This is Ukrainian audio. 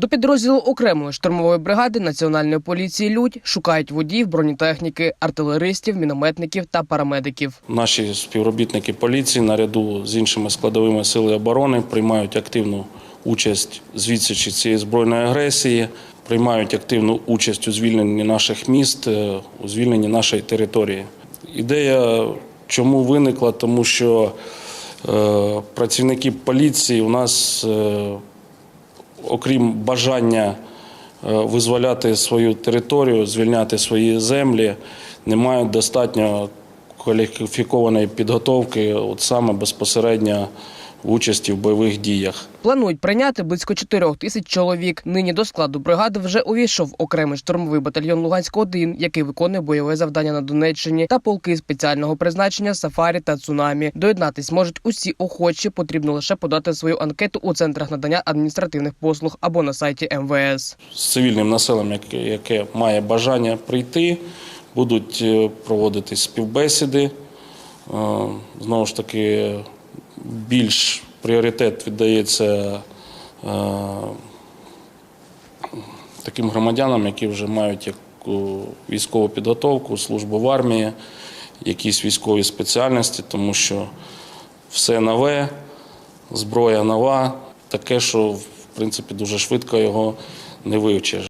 До підрозділу окремої штурмової бригади національної поліції Людь шукають водіїв бронетехніки, артилеристів, мінометників та парамедиків. Наші співробітники поліції наряду з іншими складовими сили оборони приймають активну участь з відсічі цієї збройної агресії, приймають активну участь у звільненні наших міст, е, у звільненні нашої території. Ідея чому виникла? Тому що е, працівники поліції у нас, е, окрім бажання е, визволяти свою територію, звільняти свої землі, не мають достатньо кваліфікованої підготовки, от саме безпосередньо участі в бойових діях. Планують прийняти близько 4 тисяч чоловік. Нині до складу бригади вже увійшов окремий штурмовий батальйон Луганськ-1, який виконує бойове завдання на Донеччині, та полки спеціального призначення Сафарі та Цунамі. Доєднатись можуть усі охочі. Потрібно лише подати свою анкету у центрах надання адміністративних послуг або на сайті МВС. З цивільним населенням, яке, має бажання прийти, будуть е, проводитись співбесіди. Е, Знову ж таки, більш пріоритет віддається е, таким громадянам, які вже мають військову підготовку, службу в армії, якісь військові спеціальності, тому що все нове, зброя нова, таке, що в принципі дуже швидко його не вивчиш.